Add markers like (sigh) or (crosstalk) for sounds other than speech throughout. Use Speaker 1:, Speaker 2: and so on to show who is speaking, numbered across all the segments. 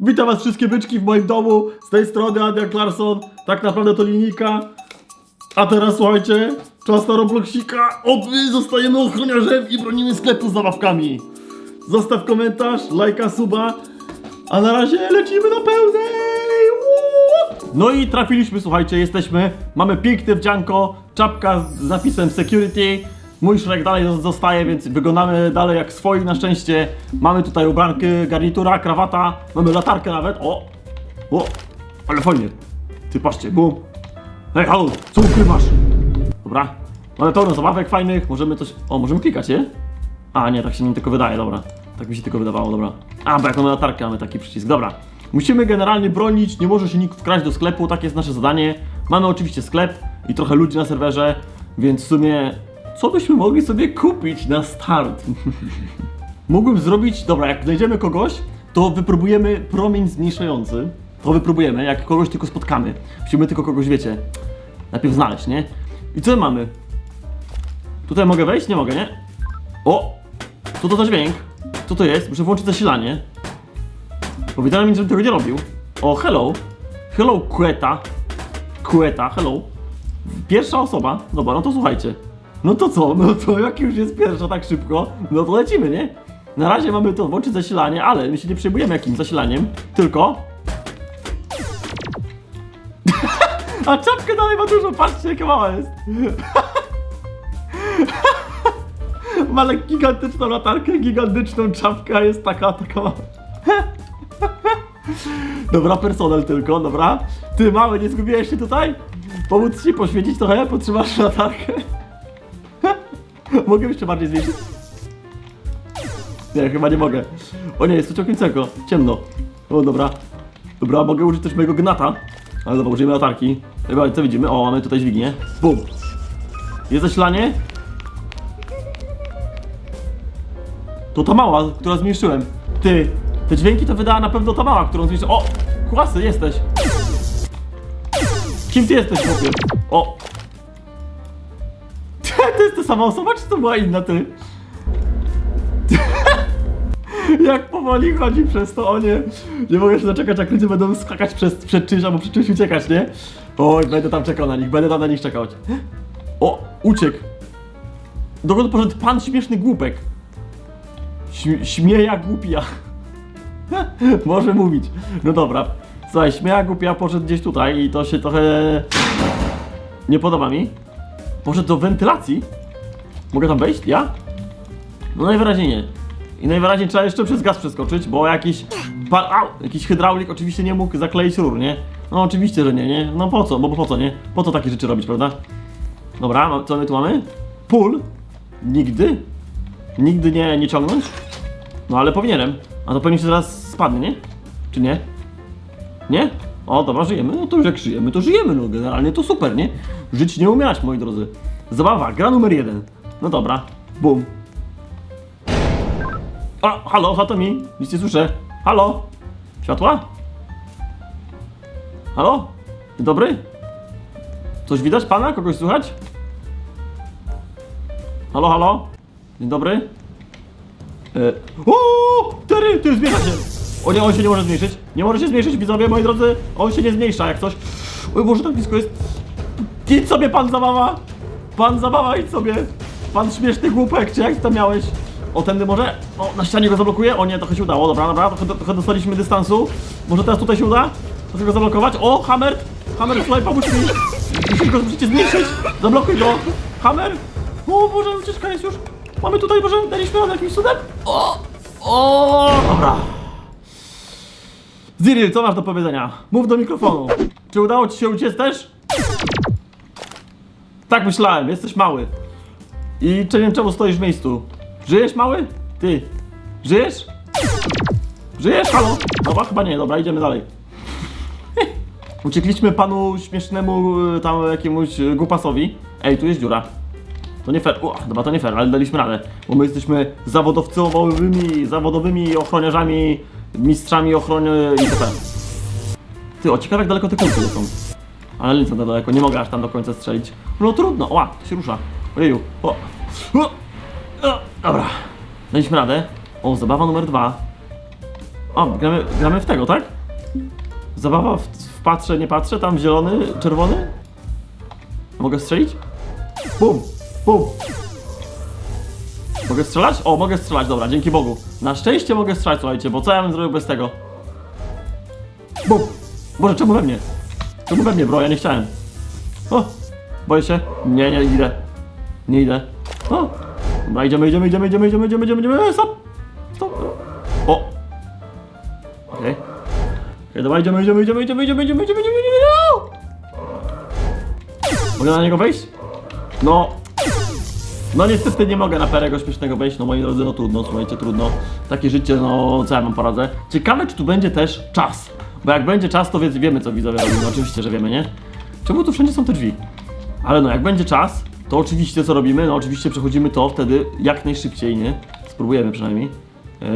Speaker 1: Witam was wszystkie byczki w moim domu. Z tej strony Adrian Clarkson. Tak naprawdę to linijka. A teraz słuchajcie, czas na Robloxika. Od my zostajemy ochroniarzem i bronimy sklepu z zabawkami. Zostaw komentarz, lajka, suba. A na razie lecimy na pełnej! No i trafiliśmy, słuchajcie, jesteśmy. Mamy piękne wdzianko, czapka z napisem security. Mój szrek dalej zostaje, więc wyglądamy dalej jak swoi na szczęście. Mamy tutaj ubranki, garnitura, krawata, mamy latarkę nawet. O! O! Ale fajnie. Ty patrzcie, bum. Hej, halo, co ukrywasz? Dobra. Mamy pełno zabawek fajnych, możemy coś... O, możemy klikać, je? A, nie, tak się mi tylko wydaje, dobra. Tak mi się tylko wydawało, dobra. A, bo jak mamy latarkę, mamy taki przycisk, dobra. Musimy generalnie bronić, nie może się nikt wkraść do sklepu, takie jest nasze zadanie. Mamy oczywiście sklep i trochę ludzi na serwerze, więc w sumie... Co byśmy mogli sobie kupić na start? (laughs) Mógłbym zrobić... Dobra, jak znajdziemy kogoś, to wypróbujemy promień zmniejszający. To wypróbujemy, jak kogoś tylko spotkamy. Musimy tylko kogoś, wiecie, najpierw znaleźć, nie? I co mamy? Tutaj mogę wejść? Nie mogę, nie? O! Co to za dźwięk? Co to jest? Muszę włączyć zasilanie. Powiedziałem mi, żebym tego nie robił. O, hello. Hello, Kueta. Kueta, hello. Pierwsza osoba. Dobra, no to słuchajcie. No to co? No to jak już jest pierwsza tak szybko, no to lecimy, nie? Na razie mamy to włączyć zasilanie, ale my się nie przejmujemy jakim zasilaniem, tylko... (laughs) A czapkę dalej ma dużo, patrzcie jaka mała jest. (laughs) Ma ale gigantyczną latarkę, gigantyczną czapkę, a jest taka, taka mała. (laughs) Dobra, personel tylko, dobra. Ty mały, nie zgubiłeś się tutaj? Pomóc ci poświecić trochę? Potrzymasz latarkę? (laughs) mogę jeszcze bardziej zwiększyć? Nie, chyba nie mogę. O nie, jest to ciągnięcego. Ciemno. O, dobra. Dobra, mogę użyć też mojego gnata. Ale dobra, użyjemy latarki. Chyba, co widzimy? O, mamy tutaj dźwignię. Bum. Jest zasilanie? To ta mała, którą zmniejszyłem. Ty, te dźwięki to wydała na pewno ta mała, którą zmniejszyłem. O! Kłasy, jesteś! Kim ty jesteś, chłopie? O! Sama osoba, czy to była inna ty? (laughs) Jak powoli chodzi przez to, o nie. Nie mogę się doczekać, jak ludzie będą skakać przez, przed czymś albo przed czymś uciekać, nie? Oj, będę tam czekał na nich, będę tam na nich czekać. O, uciekł. Dokąd poszedł pan śmieszny głupek? Śm- śmieja głupia. (laughs) Może mówić. No dobra. Słuchaj, śmieja głupia poszedł gdzieś tutaj i to się trochę... Nie podoba mi. Poszedł do wentylacji? Mogę tam wejść? Ja? No najwyraźniej nie. I najwyraźniej trzeba jeszcze przez gaz przeskoczyć, bo jakiś... Pa- au, jakiś hydraulik oczywiście nie mógł zakleić rur, nie? No oczywiście, że nie, nie? No po co? Bo po co, nie? Po co takie rzeczy robić, prawda? Dobra, ma- co my tu mamy? Pól? Nigdy? Nigdy nie, nie ciągnąć? No ale powinienem. A to pewnie się zaraz spadnie, nie? Czy nie? Nie? O, dobra, żyjemy. No to już jak żyjemy, to żyjemy, no generalnie to super, nie? Żyć nie umierać, moi drodzy. Zabawa, gra numer jeden. No dobra, bum. O, halo, halo mi, nic nie słyszę. Halo? Światła? Halo? Dzień dobry? Coś widać pana? Kogoś słychać? Halo, halo? Dzień dobry? E, o, Tery, ty zmierza się! O nie, on się nie może zmniejszyć. Nie może się zmniejszyć, widzowie, moi drodzy. On się nie zmniejsza jak coś. Oj Boże, tak blisko jest. Idź sobie, pan zabawa! Pan zabawa, idź sobie! Pan śmieszny głupek, czy jak to miałeś? O, tędy może? O, na ścianie go zablokuje? O nie, trochę się udało, dobra, dobra, trochę, trochę dostaliśmy dystansu. Może teraz tutaj się uda? Trochę go zablokować? O, Hammer! Hammer, słuchaj, pomóż mi! Musisz go zmniejszyć! Zablokuj go! Hammer! O Boże, ucieczka jest już! Mamy tutaj, może daliśmy radę jakimś cudem? O! O! Dobra. Ziril, co masz do powiedzenia? Mów do mikrofonu. Czy udało ci się uciec też? Tak myślałem, jesteś mały. I czy wiem czemu stoisz w miejscu? Żyjesz mały? Ty. Żyjesz? Żyjesz? Halo? Dobra, chyba nie, dobra, idziemy dalej. (laughs) Uciekliśmy panu śmiesznemu y, tam jakiemuś y, głupasowi. Ej, tu jest dziura. To nie fair. O, dobra, to nie fair, ale daliśmy radę. Bo my jesteśmy zawodowcowymi, zawodowymi ochroniarzami, mistrzami ochrony itp. Ty, o ciekawe jak daleko te kulki lecą. Ale lecą tak daleko, nie mogę aż tam do końca strzelić. No trudno, ła, się rusza. Ojeju, o. o. o. Dobra, daliśmy radę. O, zabawa numer dwa. O, gramy, gramy w tego, tak? Zabawa w, w patrzę, nie patrzę, tam zielony, czerwony? Mogę strzelić? Bum! Bum! Mogę strzelać? O, mogę strzelać, dobra, dzięki Bogu. Na szczęście mogę strzelać, słuchajcie, bo co ja bym zrobił bez tego? Bum! Boże, czemu we mnie? Czemu we mnie, bro? Ja nie chciałem. O! Boję się. Nie, nie idę. Nie idę. O! Dobra, idziemy, idziemy, idziemy, idziemy, idziemy, idziemy, idziemy, idziemy, stop! Stop! O! Okej. Okej, dobra, idziemy, idziemy, idziemy, idziemy, idziemy, idziemy, idziemy, idziemy, idziemy, Mogę na niego wejść? No. No niestety nie mogę na perego śmiesznego wejść, no moi drodzy, no trudno, słuchajcie, trudno. Takie życie, no co ja mam poradzę. Ciekawe, czy tu będzie też czas. Bo jak będzie czas, to wie- wiemy, co widzowie robimy. No, oczywiście, że wiemy, nie? Czemu tu wszędzie są te drzwi? Ale no, jak będzie czas, to oczywiście co robimy? No oczywiście przechodzimy to wtedy jak najszybciej, nie? Spróbujemy przynajmniej. Eee,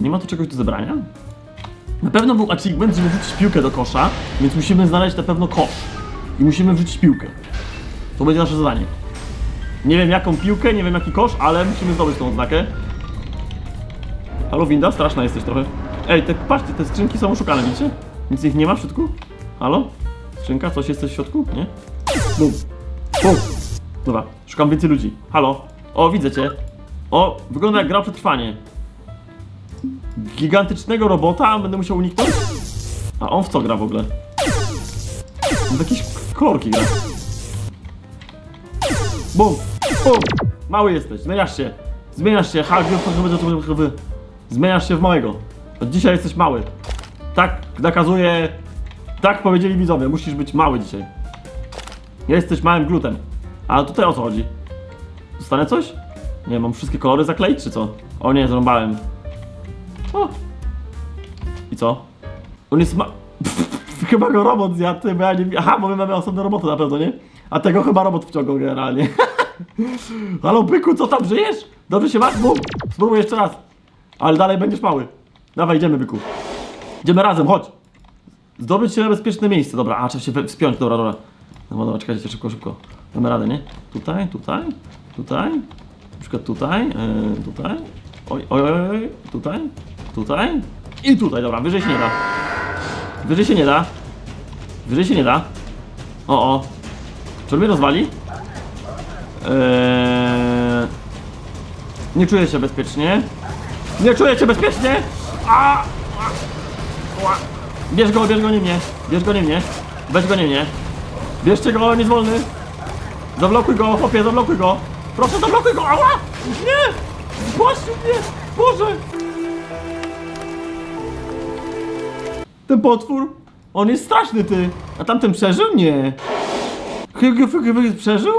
Speaker 1: nie ma tu czegoś do zebrania? Na pewno był achievement, żeby wrzucić piłkę do kosza, więc musimy znaleźć na pewno kosz. I musimy wrzucić piłkę. To będzie nasze zadanie. Nie wiem jaką piłkę, nie wiem jaki kosz, ale musimy zdobyć tą odznakę. Halo winda, straszna jesteś trochę. Ej, te, patrzcie, te skrzynki są oszukane, widzicie? Nic ich nie ma w środku? Halo? Skrzynka, coś jest w środku? Nie? Bum. Bum. Dobra, szukam więcej ludzi. Halo? O, widzę cię. O, wygląda jak gra o przetrwanie. Gigantycznego robota będę musiał uniknąć? A on w co gra w ogóle? On w jakieś kolorki gra. Bum! Bum! Mały jesteś, zmieniasz się. Zmieniasz się, ha, wy. Zmieniasz się w małego. Od dzisiaj jesteś mały. Tak nakazuje. Tak powiedzieli widzowie, musisz być mały dzisiaj. Jesteś małym glutem. A tutaj o co chodzi? Dostanę coś? Nie, mam wszystkie kolory zakleić, czy co? O nie, zrąbałem. O! I co? On jest ma... (laughs) chyba go robot zjadł, bo ja nie... Aha, bo my mamy osobne roboty na pewno, nie? A tego chyba robot wciągał generalnie. (laughs) Halo, byku, co tam, żyjesz? Dobrze się masz? Bum! Spróbuj jeszcze raz. Ale dalej będziesz mały. Dawaj, idziemy, byku. Idziemy razem, chodź. Zdobyć się na bezpieczne miejsce. Dobra, a trzeba się wspiąć, dobra, dobra. No dobra, czekajcie, szybko, szybko. Damy radę, nie? Tutaj, tutaj, tutaj. Na przykład tutaj, yy, tutaj. Oj, oj, oj, tutaj, tutaj. I tutaj, dobra, wyżej się nie da. Wyżej się nie da. Wyżej się nie da. O, o. Czy on mnie rozwali? Eee... Nie czuję się bezpiecznie. Nie czuję się bezpiecznie! A! Bierz go, bierz go nie mnie. Bierz go nie mnie. Weź go nie mnie. Bierzcie go, on jest wolny. Zablokuj go, chłopie, zablokuj go. Proszę, zablokuj go! Ała! Nie! Zgłosił mnie! Boże! Ten potwór? On jest straszny, ty. A tamten przeżył? Nie. Przeżył?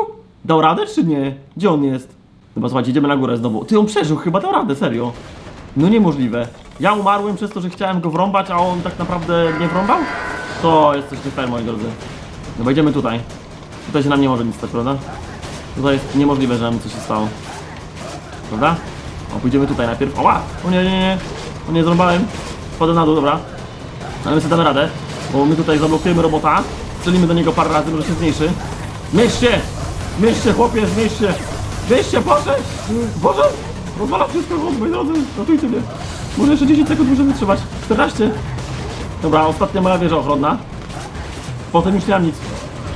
Speaker 1: Dał radę, czy nie? Gdzie on jest? Chyba słuchajcie, idziemy na górę znowu. Ty, on przeżył, chyba dał radę, serio. No niemożliwe. Ja umarłem przez to, że chciałem go wrąbać, a on tak naprawdę nie wrąbał? To jest coś nie fair, moi drodzy. No wejdziemy tutaj. Tutaj się nam nie może nic stać, prawda? Tutaj jest niemożliwe, że nam coś się stało. Prawda? O, pójdziemy tutaj najpierw. Oła! O nie, nie, nie. O nie, zrąbałem. Wchodzę na dół, dobra. Ale my sobie damy radę, bo my tutaj zablokujemy robota. Strzelimy do niego parę razy, może się zmniejszy. Zmieść się! Zmieść się, chłopie, zmieść się! Zmieść się, Boże! Boże! Rozwala wszystko, chłop, moi drodzy, ratujcie mnie. Może jeszcze 10 sekund możemy wytrzymać. 14. Dobra, ostatnia moja wieża ochronna. Potem już nie mam nic.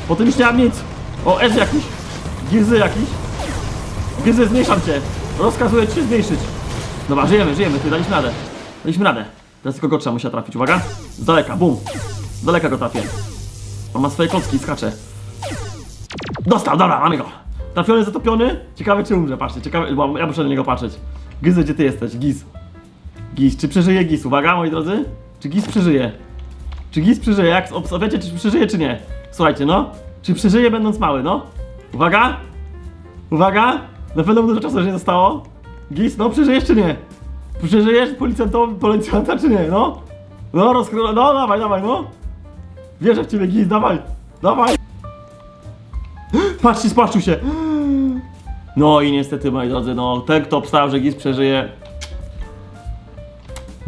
Speaker 1: Potem już nie mam nic. O, S jakiś. Gizy jakiś. Gizy, zmniejszam cię. Rozkazuję ci się zmniejszyć. Dobra, żyjemy, żyjemy, ty daliśmy radę. Daliśmy radę. Teraz tylko go trzeba musiała trafić, uwaga. Z daleka, bum. Z daleka go trafię. On ma swoje kocki, skacze. Dostał, dobra, mamy go. Trafiony, zatopiony. Ciekawe czy umrze, patrzcie, ciekawe, bo ja muszę na niego patrzeć. Gizy, gdzie ty jesteś? Giz. Giz, czy przeżyje Giz? Uwaga, moi drodzy. Czy Giz przeżyje? Czy Giz przeżyje? Jak obstawiacie, czy przeżyje, czy nie? Słuchajcie, no. Czy przeżyje będąc mały, no? Uwaga. Uwaga. Na pewno dużo czasu nie zostało. Giz, no przeżyjesz czy nie? Przeżyjesz policjantowi, policjanta czy nie, no? No, rozkro... No, dawaj, dawaj, no. Wierzę w ciebie, Giz, dawaj. Dawaj. (gasps) Patrzcie, spłaszczył się. (gasps) No i niestety, moi drodzy, no ten, kto obstał, że Giz przeżyje,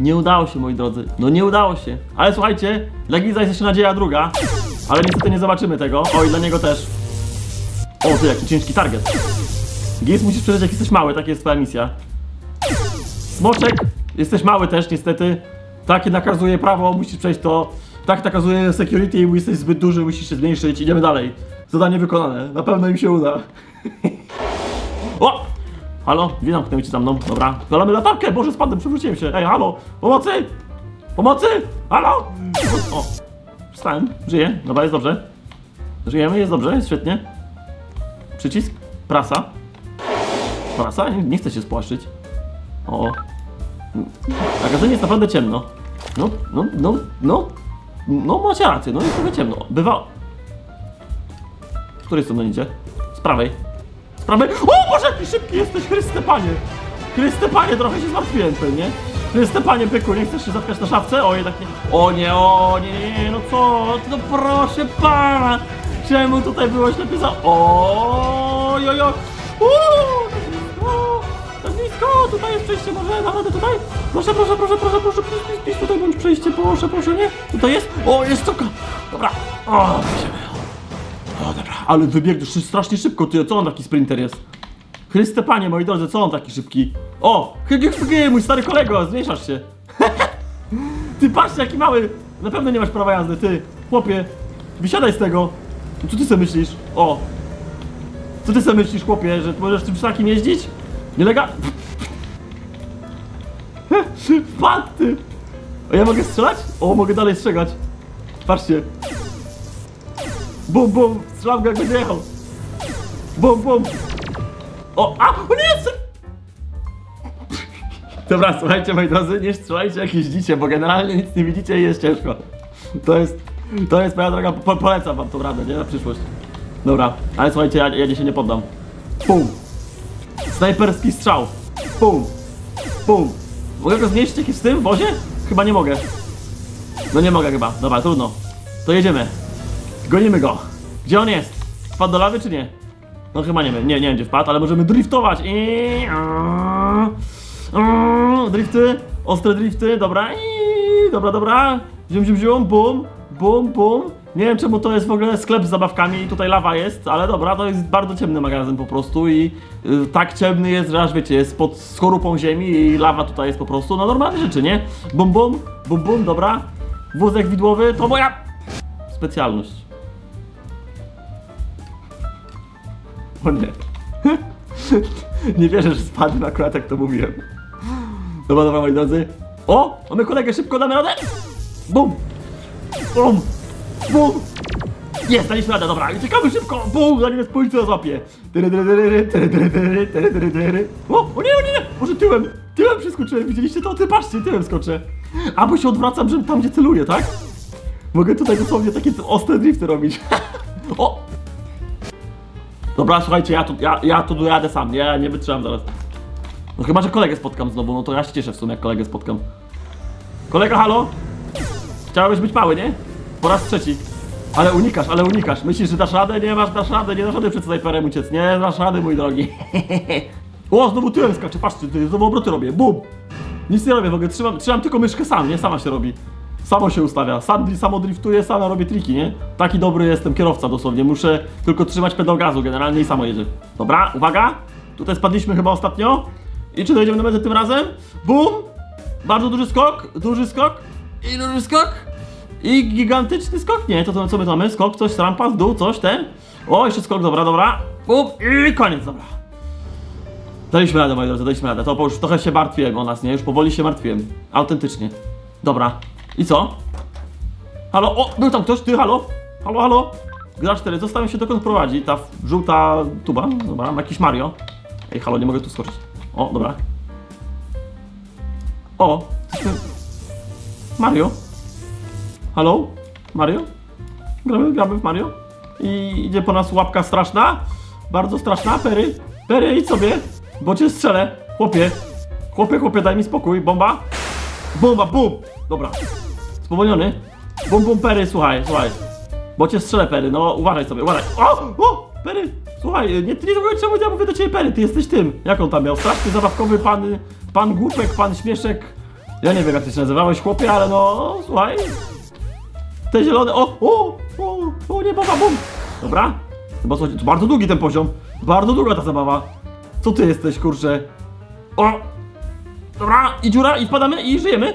Speaker 1: nie udało się, moi drodzy. No nie udało się. Ale słuchajcie, dla Giza jest jeszcze nadzieja druga. Ale niestety nie zobaczymy tego. O, i dla niego też. O, ty jaki ciężki target. Giz musisz przeżyć, jak jesteś mały, taka jest twoja misja. Smoczek Jesteś mały też niestety. Takie nakazuje prawo, musisz przejść to. Tak nakazuje security, jesteś zbyt duży, musisz się zmniejszyć. Idziemy dalej. Zadanie wykonane. Na pewno im się uda. (laughs) o! Halo? Drzwi zamknęły ci za mną. Dobra. Zalamy latarkę! Boże, spadłem, przewróciłem się. Ej, halo! Pomocy! Pomocy! Halo! O! Wstałem. Żyję. Dobra, jest dobrze. Żyjemy, jest dobrze, jest świetnie. Przycisk. Prasa. Prasa? Nie, nie chcę się spłaszczyć. O. W magazynie jest naprawdę ciemno. No, no, no, no. No macie rację, no jest trochę ciemno. Bywa... Z której strony idzie? Z prawej. Z prawej. O Boże, jaki szybki jesteś, Chryste Panie! Chryste Panie, trochę się zmartwiłem pewnie. Chryste Panie, byku, nie chcesz się zatkać na szafce? O, jednak nie. O nie, o nie, nie, nie, no co? No proszę Pana! Czemu tutaj byłeś lepiej za... O, jo, jo. Uuu, tak blisko, tutaj jest przejście, może na radę tutaj? Proszę, proszę, proszę, proszę, proszę, please, please, tutaj bądź przejście, proszę, proszę, nie? Tutaj jest? O, jest czoka! Dobra, o, idziemy. O, dobra, ale wybiegł strasznie szybko, ty, co on taki sprinter jest? Chryste Panie, moi drodzy, co on taki szybki? O, hygy, mój stary kolego, zmniejszasz się. (laughs) ty patrz, jaki mały, na pewno nie masz prawa jazdy, ty, chłopie, wysiadaj z tego. Co ty sobie myślisz? O, co ty sobie myślisz, chłopie, że możesz tym szlakiem jeździć? Nielega... (laughs) Wpadł ty! A ja mogę strzelać? O, mogę dalej strzelać. Patrzcie. Bum, bum, strzelam go jak będzie jechał. Bum, bum. O, a, o nie, strzel- Dobra, słuchajcie moi drodzy, nie strzelajcie jak jeździcie, bo generalnie nic nie widzicie i jest ciężko. To jest, to jest moja droga, po, polecam wam tą radę, nie, na przyszłość. Dobra, ale słuchajcie, ja, ja się nie poddam. Pum. Snajperski strzał. Pum. Pum. Mogę go zmniejszyć jakiś z tym w wozie? Chyba nie mogę. No nie mogę chyba. Dobra, trudno. To jedziemy. Gonimy go. Gdzie on jest? Wpadł do lawy czy nie? No chyba nie wiem. Nie, nie będzie wpadł, ale możemy driftować. I... Drifty. Ostre drifty. Dobra. I... Dobra, dobra. Zium, zium, zium. Bum. Bum, bum. Nie wiem czemu to jest w ogóle sklep z zabawkami i tutaj lawa jest, ale dobra, to jest bardzo ciemny magazyn po prostu i y, tak ciemny jest, że aż wiecie, jest pod skorupą ziemi i lawa tutaj jest po prostu, no normalne rzeczy, nie? Bum, bum, bum, bum, dobra. Wózek widłowy to moja specjalność. O nie. (laughs) nie wierzę, że spadłem akurat jak to mówiłem. Dobra, dobra, moi drodzy. O! Mamy kolegę, szybko damy radę! Bum! Bum! Bum! Jest, daliśmy radę, dobra, i czekamy szybko! Bum! Zanim nas policja złapie! Tyry. O! O nie, o nie, nie! Może tyłem! Tyłem przeskoczyłem, widzieliście to? Ty patrzcie, tyłem skoczę. Albo się odwracam, żeby tam gdzie celuję, tak? Mogę tutaj dosłownie takie ostre drifty robić. (laughs) o! Dobra, słuchajcie, ja tu, ja, ja tu dojadę sam, ja nie wytrzymam zaraz. No chyba, że kolegę spotkam znowu, no to ja się cieszę w sumie, jak kolegę spotkam. Kolega, halo? Chciałeś być mały, nie? Po raz trzeci. Ale unikasz, ale unikasz. Myślisz, że dasz radę? Nie masz, dasz radę, nie dasz rady przed snajperem uciec. Nie dasz rady, mój drogi. (laughs) o, znowu tyłem skaczę, patrzcie, znowu obroty robię. Bum! Nic nie robię, w ogóle trzymam, trzymam tylko myszkę sam, nie? Sama się robi. Samo się ustawia, sam, samo driftuje, sama robię triki, nie? Taki dobry jestem kierowca dosłownie, muszę tylko trzymać pedał gazu generalnie i samo jedzie. Dobra, uwaga, tutaj spadliśmy chyba ostatnio. I czy dojedziemy na metę tym razem? Bum! Bardzo duży skok, duży skok i duży skok. I gigantyczny skok? Nie, to, to co my mamy? Skok, coś, rampa, w dół, coś, ten. O, jeszcze skok, dobra, dobra. Bum, i koniec, dobra. Daliśmy radę, moi drodzy, daliśmy radę. To już trochę się martwiłem o nas, nie? Już powoli się martwiłem. Autentycznie. Dobra. I co? Halo? O, był tam ktoś? Ty, halo? Halo, halo? Gra 4, zastanawiam się dokąd prowadzi ta żółta tuba. Dobra, jakiś Mario. Ej, halo, nie mogę tu skoczyć. O, dobra. O. Mario? Halo? Mario? Gramy, gramy w Mario? I idzie po nas łapka straszna. Bardzo straszna. Pery. Pery, idź sobie. Bo cię strzelę. Chłopie. Chłopie, chłopie, daj mi spokój. Bomba. Bomba, bum. Dobra. Spowolniony. Bum, bum, Pery, słuchaj, słuchaj. Bo cię strzelę, Pery. No, uważaj sobie, uważaj. O, o, Pery. Słuchaj, nie, nie do końca ja mówię do ciebie, Pery. Ty jesteś tym. Jak on tam miał? Straszny, zabawkowy pan, pan głupek, pan śmieszek. Ja nie wiem, jak ty się nazywałeś, chłopie, ale no, słuchaj. Te zielone, o, o, o, o, nie, baba, bum. Dobra. Chyba słuchajcie, to bardzo długi ten poziom. Bardzo długa ta zabawa. Co ty jesteś, kurczę? O! Dobra, i dziura, i wpadamy, i żyjemy.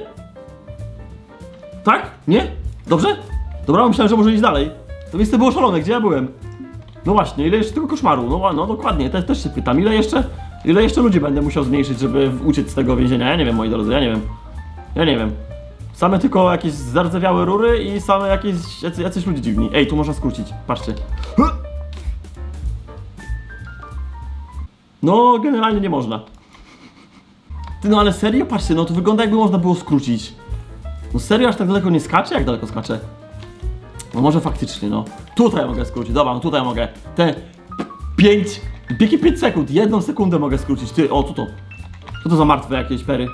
Speaker 1: Tak? Nie? Dobrze? Dobra, myślałem, że może iść dalej. To miejsce było szalone, gdzie ja byłem? No właśnie, ile jeszcze tego koszmaru? No, no dokładnie, te, też się pytam, ile jeszcze, ile jeszcze ludzi będę musiał zmniejszyć, żeby uciec z tego więzienia? Ja nie wiem, moi drodzy, ja nie wiem. Ja nie wiem. Same tylko jakieś zardzewiałe rury i same jakieś jacy, jacyś ludzie dziwni. Ej, tu można skrócić, patrzcie. No, generalnie nie można. Ty, no ale serio? Patrzcie, no to wygląda jakby można było skrócić. No serio, aż tak daleko nie skacze? Jak daleko skacze? No może faktycznie, no. Tutaj mogę skrócić, dobra, no tutaj mogę. Te 5, biegi 5 sekund, jedną sekundę mogę skrócić. Ty, o, tu to. Co to za martwe jakieś pery?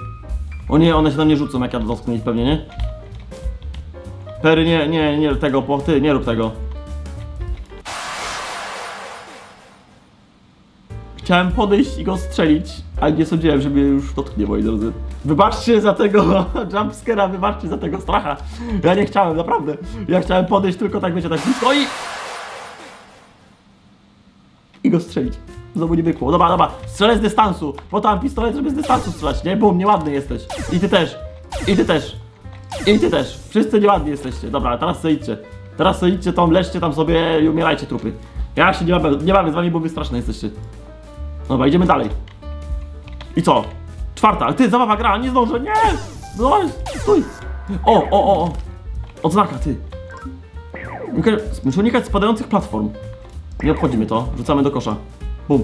Speaker 1: O nie, one się na mnie rzucą, jak ja dotknę ich pewnie, nie? Pery, nie, nie, nie tego, po, ty, nie rób tego. Chciałem podejść i go strzelić, ale nie sądziłem, że już dotknie, moi drodzy. Wybaczcie za tego (laughs) jumpscare'a, wybaczcie za tego stracha. Ja nie chciałem, naprawdę. Ja chciałem podejść tylko tak, wiecie, tak blisko i... I go strzelić. Znowu nie wykło. Dobra, dobra, strzelę z dystansu. Po tam pistolet, żeby z dystansu strzelać, nie? Bum, nieładny jesteś. I ty też. I ty też. I ty też. Wszyscy nieładni jesteście. Dobra, teraz sobie idźcie. Teraz sobie idźcie tam, leżcie tam sobie i umierajcie trupy. Ja się nie bawię, nie bawię z wami, bo wy straszne jesteście. Dobra, idziemy dalej. I co? Czwarta, ty, zabawa gra, nie zdążę, nie! No, stój! O, o, o, o! Odznaka, ty. Muszę unikać spadających platform. Nie obchodzi mnie to, rzucamy do kosza. Bum.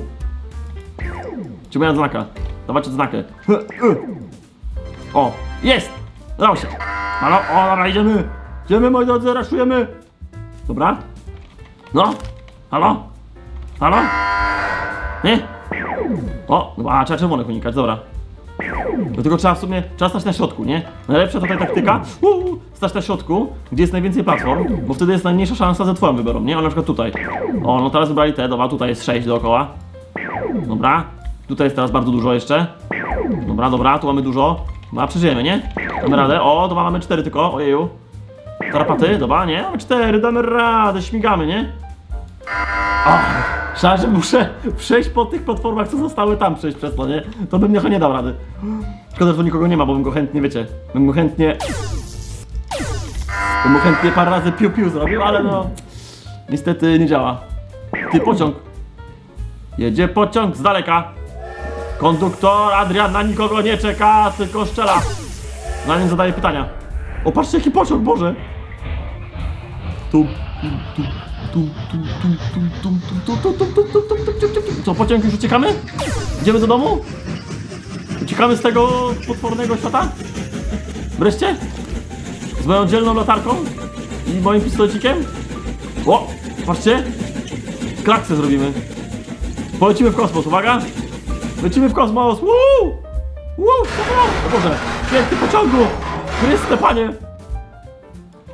Speaker 1: Trzymaj odznaka. Dawać odznakę. O, jest! Udało się. Halo, o, dobra, idziemy. Idziemy, moi drodzy, raszujemy. Dobra. No, halo? Halo? Nie? O, no, a trzeba czerwonych unikać, dobra. Do tego trzeba w sumie, trzeba stać na środku, nie? Najlepsza tutaj taktyka, uu, stać na środku, gdzie jest najwięcej platform, bo wtedy jest najmniejsza szansa, że twoją wybiorą, nie? O, na przykład tutaj. O, no teraz wybrali te, dobra, tutaj jest 6 dookoła. Dobra, tutaj jest teraz bardzo dużo jeszcze. Dobra, dobra, tu mamy dużo. Dobra, przeżyjemy, nie? Damy radę, o, dobra, mamy 4 tylko, ojeju. Tarapaty, dobra, nie? Mamy 4, damy radę, śmigamy, nie? Szkoda, że muszę przejść po tych platformach, co zostały tam przejść przez to, nie? To bym nie dał rady. Szkoda, że tu nikogo nie ma, bo bym go chętnie, wiecie, bym go chętnie... Bym mu chętnie parę razy piu-piu zrobił, ale no... Niestety nie działa. Ty, pociąg. Jedzie pociąg z daleka. Konduktor Adrian na nikogo nie czeka, tylko szczela. Na nim zadaje pytania. O, patrzcie jaki pociąg, Boże! Tu, tu, tu, co, pociąg już uciekamy? Idziemy do domu? Uciekamy z tego potwornego świata? Wreszcie? Z moją dzielną latarką? I moim pistolecikiem? O! Patrzcie! Klaksę zrobimy. Polecimy w kosmos, uwaga! Lecimy w kosmos! Woo! Woo! O Boże! Święty pociągu! Chryste, panie!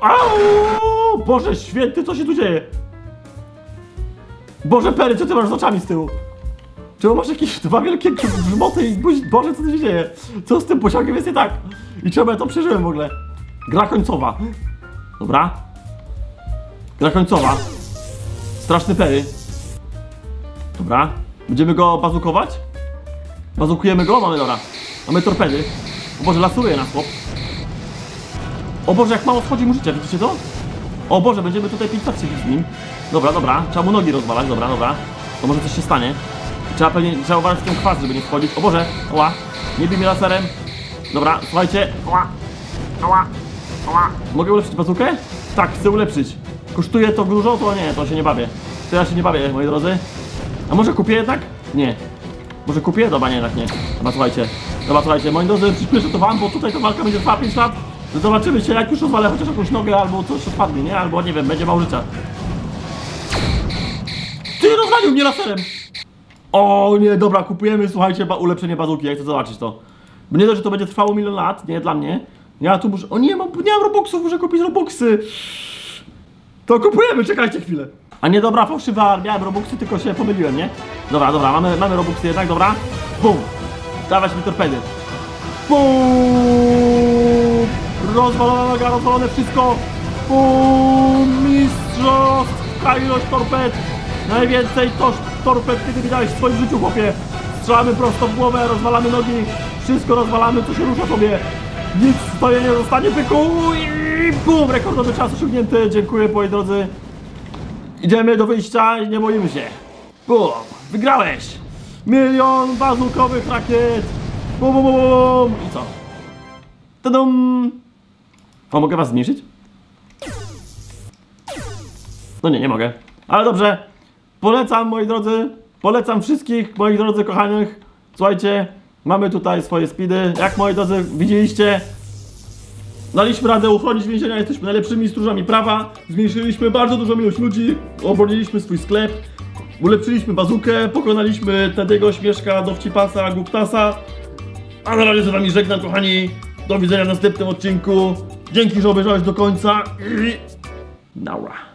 Speaker 1: Au! Boże święty, co się tu dzieje? Boże Pery, co ty masz z oczami z tyłu? Czemu masz jakieś dwa wielkie grzmoty i buzi... Boże, co tu się dzieje? Co z tym pociągiem jest nie tak? I czemu ja to przeżyłem w ogóle? Gra końcowa. Dobra. Gra końcowa. Straszny Pery. Dobra. Będziemy go bazukować? Bazukujemy go? Mamy dobra. Mamy torpedy. O Boże, lasuruje nas chłop. O Boże, jak mało wchodzi mu życia, widzicie to? O Boże, będziemy tutaj pić taksy z nim. Dobra, dobra, trzeba mu nogi rozwalać, dobra, dobra. To może coś się stanie. Trzeba pewnie, trzeba uważać w ten kwas, żeby nie wchodzić. O Boże, ła, nie bij mnie laserem. Dobra, słuchajcie, ła, ała, ała. Mogę ulepszyć bazukę? Tak, chcę ulepszyć. Kosztuje to dużo? To nie, to się nie bawię. To ja się nie bawię, moi drodzy. A może kupię jednak? Nie. Może kupię? Dobra, nie, jednak nie. Dobra, słuchajcie. Dobra, słuchajcie, moi drodzy, przyspieszę to wam, bo tutaj ta walka będzie trwała 5 lat. No zobaczymy się, jak już rozwalę chociaż jakąś nogę, albo coś odpadnie, nie? Albo nie wiem, będzie mało życia. Ty rozwalił mnie laserem! O nie, dobra, kupujemy, słuchajcie, ba ulepszenie bazuki, ja chcę zobaczyć to. Bo nie dość, że to będzie trwało milion lat, nie, dla mnie. Ja tu muszę, o nie, mam, nie mam robuxów, muszę kupić robuxy. To kupujemy, czekajcie chwilę. A nie, dobra, fałszywa, miałem robuxy, tylko się pomyliłem, nie? Dobra, dobra, mamy, mamy robuxy jednak, dobra. Bum. Dawać mi torpedy. Bum! Rozwalona noga, rozwalone wszystko. Bum! Mistrzostwa ilość torped. Najwięcej toż torped, kiedy widziałeś w swoim życiu, chłopie. Strzelamy prosto w głowę, rozwalamy nogi. wszystko rozwalamy, co się rusza sobie. Nic sobie nie zostanie, pyku i bum, rekordowy czas osiągnięty, dziękuję moi drodzy. Idziemy do wyjścia i nie boimy się. Bum, wygrałeś! Milion bazukowych rakiet! Bum, bum, bum. I co? Tadum! O, mogę was zmniejszyć? No nie, nie mogę. Ale dobrze. Polecam, moi drodzy. Polecam wszystkich, moich drodzy kochanych. Słuchajcie, mamy tutaj swoje speedy. Jak moi drodzy widzieliście, daliśmy radę uchronić więzienia, jesteśmy najlepszymi stróżami prawa. Zmniejszyliśmy bardzo dużą ilość ludzi, obroniliśmy swój sklep, ulepszyliśmy bazukę, pokonaliśmy Tedego, Śmieszka, Dowcipasa, Guptasa. A na razie z wami żegnam, kochani. Do widzenia w następnym odcinku. Dzięki, że obejrzałeś do końca i... Nara.